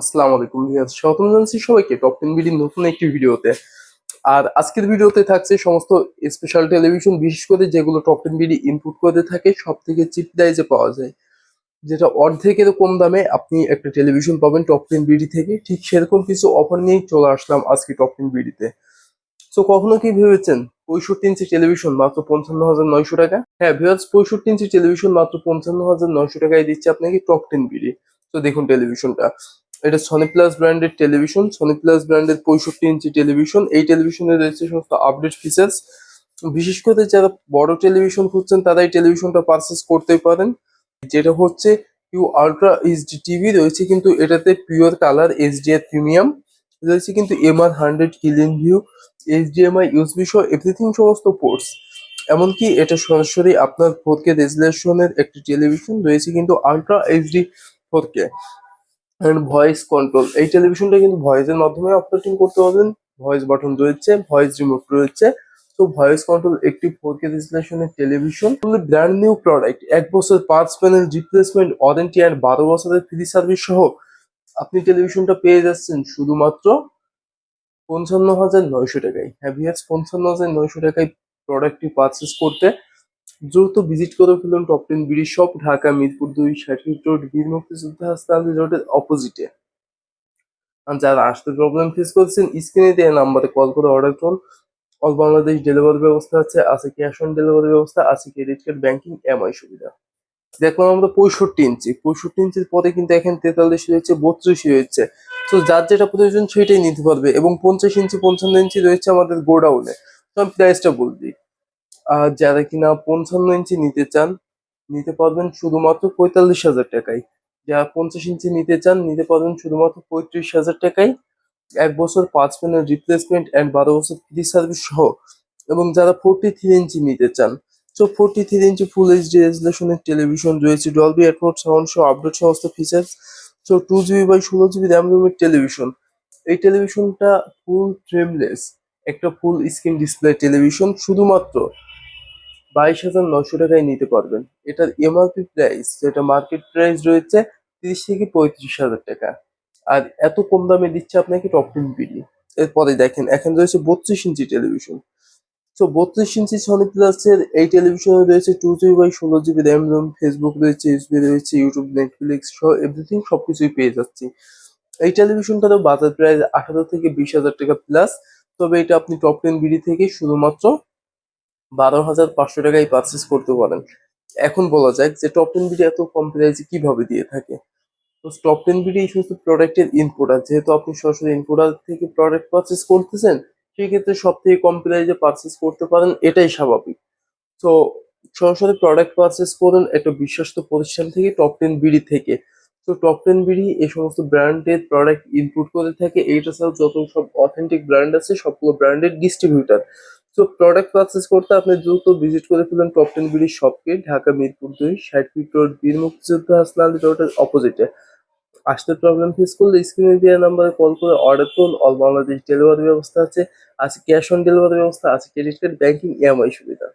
আসসালামু আলাইকুম ভিউয়ার্স, স্বাগতম জানাচ্ছি সবাইকে টপ টেন বিডির নতুন একটি ভিডিওতে। আর আজকের ভিডিওতে থাকছে সমস্ত স্পেশাল টেলিভিশন বিশেষ করে যেগুলো টপ টেন বিডি ইনপুট করে থাকে সব থেকে চিপ প্রাইজে পাওয়া যায়। যেটা অর্ধেকের কম দামে আপনি একটা টেলিভিশন পাবেন টপ টেন বিডি থেকে। ঠিক সেরকম কিছু অফার নিয়েই চলে আসলাম আজকে টপ টেন বিডিতে তো। কখনো কি ভেবেছেন? পঁয়ষট্টি ইঞ্চি টেলিভিশন মাত্র পঞ্চান্ন হাজার নয়শো টাকা? হ্যাঁ ভিউয়ার্স, পঁয়ষট্টি ইঞ্চি টেলিভিশন মাত্র পঞ্চান্ন হাজার নয়শো টাকায় দিচ্ছে আপনাকে টপ টেন বিডি তো দেখুন টেলিভিশনটা এটা সনি প্লাস ব্র্যান্ডের টেলিভিশন সনি প্লাস ব্র্যান্ডের পঁয়ষট্টি ইঞ্চি টেলিভিশন এই টেলিভিশনে রয়েছে সমস্ত আপডেট ফিচার্স বিশেষ করে যারা বড় টেলিভিশন খুঁজছেন, তারা এই টেলিভিশনটা পারচেস করতে পারেন। যেটা হচ্ছে ইউ আলট্রা এইচডি টিভি রয়েছে, কিন্তু এটাতে পিওর কালার এইচডিআর প্রিমিয়াম রয়েছে, কিন্তু MR hundred কিলিন view HDMI USB সহ এভরিথিং সমস্ত পোর্টস এমনকি এটা সরাসরি আপনার ফোর কে রেজুলেশনের একটি টেলিভিশন রয়েছে, কিন্তু ultra HD four K and voice control এই টেলিভিশনটা কিন্তু ভয়েসের মাধ্যমে অপারেটিং করতে পারবেন। ভয়েস বাটন রয়েছে ভয়েস রিমোট রয়েছে। তো ভয়েস কন্ট্রোল একটি ফোর কে রেজুলেশনের টেলিভিশন ব্র্যান্ড নিউ প্রোডাক্ট এক বছর পাঁচ প্যানেল রিপ্লেসমেন্ট ওয়ারেন্টি অ্যান্ড বারো বছরের ফ্রি সার্ভিস সহ আপনি টেলিভিশনটা পেয়ে যাচ্ছেন শুধুমাত্র পঞ্চান্ন হাজার নয়শো টাকায়। হ্যাভিয়াস পঞ্চান্ন হাজার নয়শো টাকায় প্রোডাক্টটি পারচেস করতে? দ্রুত ভিজিট করে ফেলুন top ten BD shop Dhaka, Mirpur দুই ষাটফিট রোড বীর মুক্তিযোদ্ধা হাসপাতাল রোডের অপোজিটে যারা আসতে প্রবলেম ফেস করছেন স্ক্রিনে দেওয়া নাম্বারে কল করে অর্ডার করুন। অল বাংলাদেশ ডেলিভারি ব্যবস্থা আছে আছে ক্যাশ অন ডেলিভারি ব্যবস্থা, আছে ক্রেডিট কার্ড ব্যাংকিং এমআই সুবিধা। দেখলাম আমরা পঁয়ষট্টি ইঞ্চি, পঁয়ষট্টি ইঞ্চির পরে কিন্তু এখানে তেতাল্লিশ রয়েছে, বত্রিশ রয়েছে। তো যার যেটা প্রয়োজন সেটাই নিতে পারবে এবং পঞ্চাশ ইঞ্চি, পঞ্চান্ন ইঞ্চি রয়েছে আমাদের গোডাউনে। তো আমি প্রাইসটা বল দিই। যারা কিনা পঞ্চান্ন ইঞ্চি নিতে চান, নিতে পারবেন শুধুমাত্র পঁয়তাল্লিশ হাজার টাকায়। যারা পঞ্চাশ ইঞ্চি নিতে চান, নিতে পারবেন শুধুমাত্র পঁয়ত্রিশ হাজার টাকায়। এক বছর পাঁচ প্যানেল রিপ্লেসমেন্ট অ্যান্ড বারো বছর ফ্রি সার্ভিস সহ। এবং যারা ফোরটি থ্রি ইঞ্চি নিতে চান সো ফোরটি থ্রি ইঞ্চি ফুল এইচডি রেজুলেশনের টেলিভিশন রয়েছে ডলবি অ্যাটমোড সাউন্ড সহ আপডেট সমস্ত features so two GB by ষোলো জিবি র্যাম রুমের টেলিভিশন এই টেলিভিশনটা ফুল ফ্রেমলেস একটা ফুল স্ক্রিন ডিসপ্লে টেলিভিশন শুধুমাত্র। বাইশ হাজার নশো টাকায় নিতে পারবেন। এটার এমআরপি প্রাইস যেটা মার্কেট প্রাইস রয়েছে তিরিশ থেকে পঁয়ত্রিশ হাজার টাকা। আর এত কম দামে দিচ্ছে আপনাকে টপ টেন বিডি এরপরে দেখেন, এখন রয়েছে বত্রিশ ইঞ্চি টেলিভিশন তো বত্রিশ ইঞ্চি সনি প্লাসের এই টেলিভিশনে রয়েছে টু জিবি বাই ষোলো জিবি র্যাম রোম ফেসবুক রয়েছে ইউসবি রয়েছে ইউটিউব নেটফ্লিক্স সহ এভরিথিং সবকিছুই পেয়ে যাচ্ছি। এই টেলিভিশনটারও বাজার প্রাইস আঠারো থেকে বিশ হাজার টাকা প্লাস তবে এটা আপনি টপ টেন বিডি থেকে শুধুমাত্র বারো হাজার পাঁচশো টাকায় পারচেস করতে পারেন। এখন বলা যাক যে টপ টেন বিডি এত কম প্রাইসে কীভাবে দিয়ে থাকে। তো টপ টেন বিডি এই সমস্ত প্রোডাক্টের ইনপোর্টার যেহেতু আপনি সরাসরি ইনপোর্টার থেকে প্রোডাক্ট পারচেস করতেছেন, সেক্ষেত্রে সব থেকে কম প্রাইসে পারচেস করতে পারেন, এটাই স্বাভাবিক। তো সরাসরি প্রোডাক্ট পারচেস করুন একটা বিশ্বস্ত প্রতিষ্ঠান থেকে টপ টেন বিডি থেকে। তো টপ টেন বিডি এই সমস্ত ব্র্যান্ডের প্রোডাক্ট ইনপুট করে থাকে। এইটা ছাড়াও যত সব অথেন্টিক ব্র্যান্ড আছে, সবগুলো ব্র্যান্ডের ডিস্ট্রিবিউটার তো প্রোডাক্ট পারচেস করতে আপনি দ্রুত ভিজিট করে ফেলুন টপ টেন বিডি শপকে ঢাকা, মিরপুর দুই, ষাট ফিট রোড বীর মুক্তিযোদ্ধা, হাসনাল রোডের অপোজিটে আসতে প্রবলেম ফেস করলে স্ক্রিনে দেওয়া নাম্বারে কল করে অর্ডার করুন। অল বাংলাদেশ ডেলিভারি ব্যবস্থা আছে আছে ক্যাশ অন ডেলিভারি ব্যবস্থা, আছে ক্রেডিট কার্ড ব্যাংকিং ইএমআই সুবিধা।